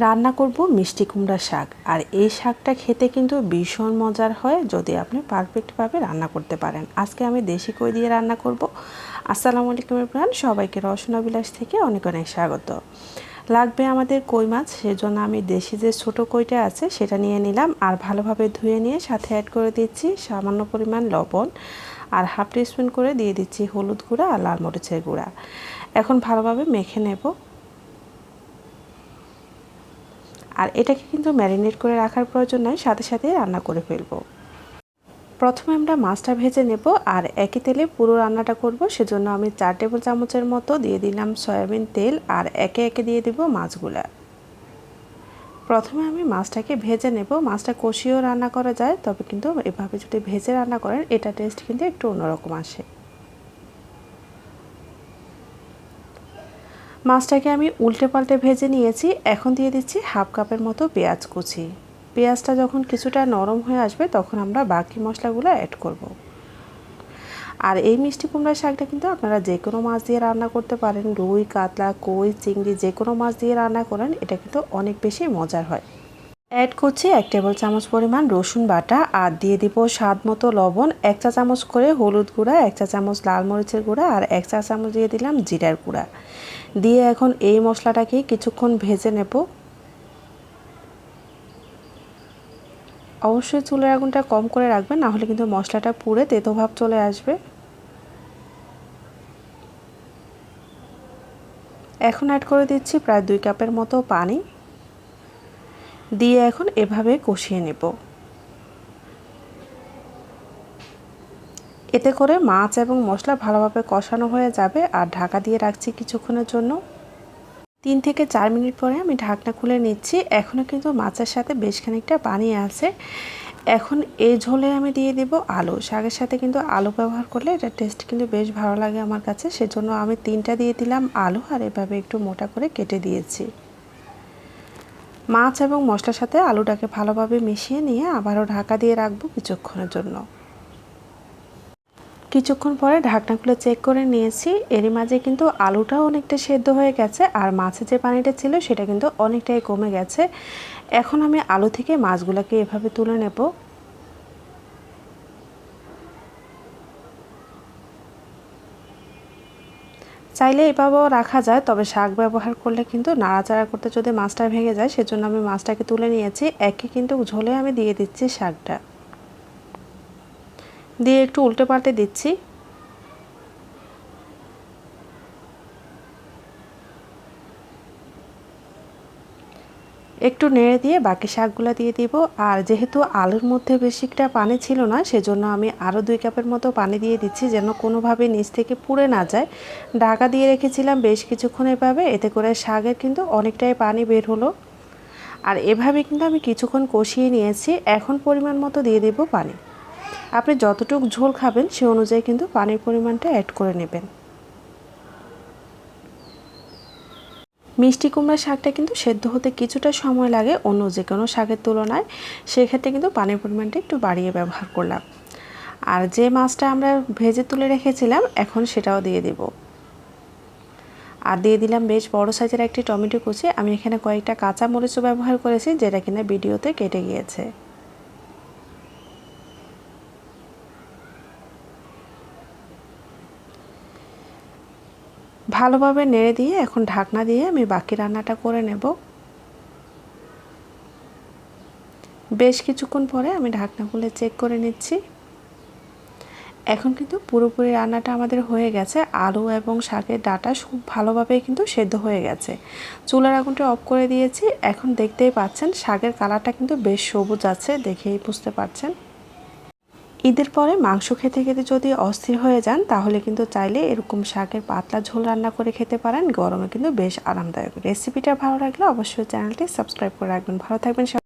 রান্না করব মিষ্টি কুমড়া শাক। আর এই শাকটা খেতে কিন্তু ভীষণ মজার হয় যদি আপনি পারফেক্টভাবে রান্না করতে পারেন। আজকে আমি দেশি কই দিয়ে রান্না করব। আসসালামু আলাইকুম প্রাণ সবাইকে রসনা বিলাস থেকে অনেক অনেক স্বাগত। লাগবে আমাদের কই মাছ, সেজন্য আমি দেশি যে ছোট কইটা আছে সেটা নিয়ে নিলাম। আর ভালোভাবে ধুয়ে নিয়ে সাথে অ্যাড করে দিচ্ছি সামান্য পরিমাণ লবণ। আর হাফ টিস্পুন করে দিয়ে দিচ্ছি হলুদ গুঁড়া আর লাল মরিচের গুঁড়া। এখন ভালোভাবে মেখে নেব। আর এটাকে কিন্তু ম্যারিনেট করে রাখার প্রয়োজন নয় সাথে সাথে রান্না করে ফেলব। প্রথমে আমরা মাছটা ভেজে নেব আর একই তেলে পুরো রান্নাটা করব। সেজন্য আমি চার টেবিল চামচের মতো দিয়ে দিলাম সয়াবিন তেল আর একে একে দিয়ে দেব মাছগুলা। প্রথমে আমি মাছটাকে ভেজে নেব। মাছটা কষিয়েও রান্না করা যায়, তবে কিন্তু এভাবে যদি ভেজে রান্না করেন, এটা টেস্ট কিন্তু একটু অন্যরকম আসে। মাছটাকে আমি উল্টে পাল্টে ভেজে নিয়েছি। এখন দিয়ে দিচ্ছি হাফ কাপের মতো পেঁয়াজ কুচি। পেঁয়াজটা যখন কিছুটা নরম হয়ে আসবে, তখন আমরা বাকি মশলাগুলো অ্যাড করব। আর এই মিষ্টি কুমড়ার শাকটা কিন্তু আপনারা যে কোনো মাছ দিয়ে রান্না করতে পারেন। রুই, কাতলা, কই, চিংড়ি যে কোনো মাছ দিয়ে রান্না করেন, এটা কিন্তু অনেক বেশি মজার হয়। অ্যাড করছি এক টেবিল চামচ পরিমাণ রসুন বাটা আর দিয়ে দিব স্বাদ মতো লবণ, এক চা চামচ করে হলুদ গুঁড়া, এক চা চামচ লাল মরিচের গুঁড়া আর এক চা চামচ দিয়ে দিলাম জিরার গুঁড়া। দিয়ে এখন এই মশলাটাকে কিছুক্ষণ ভেজে নেব। অবশ্যই চুলের আগুনটা কম করে রাখবেন নাহলে কিন্তু মশলাটা পুড়ে তেতো ভাব চলে আসবে। এখন অ্যাড করে দিচ্ছি প্রায় দুই কাপের মতো পানি। দিয়ে এখন এভাবে কষিয়ে নেব। এতে করে মাছ এবং মশলা ভালোভাবে কষানো হয়ে যাবে আর ঢাকা দিয়ে রাখছি কিছুক্ষণের জন্য। তিন থেকে চার মিনিট পরে আমি ঢাকনা খুলে নিচ্ছি। এখনও কিন্তু মাছের সাথে বেশ খানিকটা পানি আছে। এখন এই ঝোলে আমি দিয়ে দেব আলু। শাকের সাথে কিন্তু আলু ব্যবহার করলে এটা টেস্ট কিন্তু বেশ ভালো লাগে আমার কাছে। সেজন্য আমি তিনটা দিয়ে দিলাম আলু আর এভাবে একটু মোটা করে কেটে দিয়েছি। মাছ এবং মশলার সাথে আলুটাকে ভালোভাবে মিশিয়ে নিয়ে আবারও ঢাকা দিয়ে রাখব কিছুক্ষণের জন্য। কিছুক্ষণ পরে ঢাকনা খুলে চেক করে নিয়েছি। এরই মাঝে কিন্তু আলুটাও অনেকটা সেদ্ধ হয়ে গেছে আর মাছের যে পানিটা ছিল সেটা কিন্তু অনেকটাই কমে গেছে। এখন আমি আলু থেকে মাছগুলোকে এভাবে তুলে নেব। চাইলে এভাবেও রাখা যায়, তবে শাক ব্যবহার করলে কিন্তু নাড়াচাড়া করতে যদি মাছটা ভেঙে যায়, সেজন্য আমি মাছটাকে তুলে নিয়েছি। একে কিন্তু ঝোলে আমি দিয়ে দিচ্ছি শাকটা। দিয়ে একটু উল্টে পাল্টে দিচ্ছি। একটু নেড়ে দিয়ে বাকি শাকগুলো দিয়ে দিব। আর যেহেতু আলুর মধ্যে বেশিটা পানি ছিল না, সেজন্য আমি আরও দুই কাপের মতো পানি দিয়ে দিচ্ছি যেন কোনোভাবে নিচ থেকে পুড়ে না যায়। ঢাকা দিয়ে রেখেছিলাম বেশ কিছুক্ষণ এভাবে, এতে করে শাকের কিন্তু অনেকটাই পানি বের হলো। আর এভাবে কিন্তু আমি কিছুক্ষণ কষিয়ে নিয়েছি, এখন পরিমাণ মতো দিয়ে দেব পানি। আপনি যতটুকু ঝোল খাবেন, সে অনুযায়ী কিন্তু পানির পরিমাণটা অ্যাড করে নেবেন। মিষ্টি কুমড়া শাকটা কিন্তু সেদ্ধ হতে কিছুটা সময় লাগে, অন্য যে কোনো শাকের তুলনায়। সেক্ষেত্রে কিন্তু পানির পরিমাণটা একটু বাড়িয়ে ব্যবহার করলাম। আর যে মাছটা আমরা ভেজে তুলে রেখেছিলাম, এখন সেটাও দিয়ে দেব। আর দিয়ে দিলাম বেশ বড় সাইজের একটি টমেটো কুচি। আমি এখানে কয়েকটা কাঁচা মরিচও ব্যবহার করেছি, যেটা কিনা ভিডিওতে কেটে গিয়েছে। ভালোভাবে নেড়ে দিয়ে এখন ঢাকনা দিয়ে আমি বাকি রান্নাটা করে নেব। বেশ কিছুক্ষণ পরে আমি ঢাকনা খুলে চেক করে নিচ্ছি। এখন কিন্তু পুরোপুরি রান্নাটা আমাদের হয়ে গেছে। আলু এবং শাকের ডাটা খুব ভালোভাবে কিন্তু সেদ্ধ হয়ে গেছে। চুলার আগুনটা অফ করে দিয়েছি। এখন দেখতেই পাচ্ছেন, শাকের কালারটা কিন্তু বেশ সবুজ আছে, দেখেই বুঝতে পারছেন। ঈদের পরে মাংস খেতে খেতে যদি অস্থির হয়ে যান, তাহলে কিন্তু চাইলে এরকম শাকের পাতলা ঝোল রান্না করে খেতে পারেন। গরমে কিন্তু বেশ আরামদায়ক। রেসিপিটা ভালো লাগলে অবশ্যই চ্যানেলটি সাবস্ক্রাইব করে রাখবেন। ভালো থাকবেন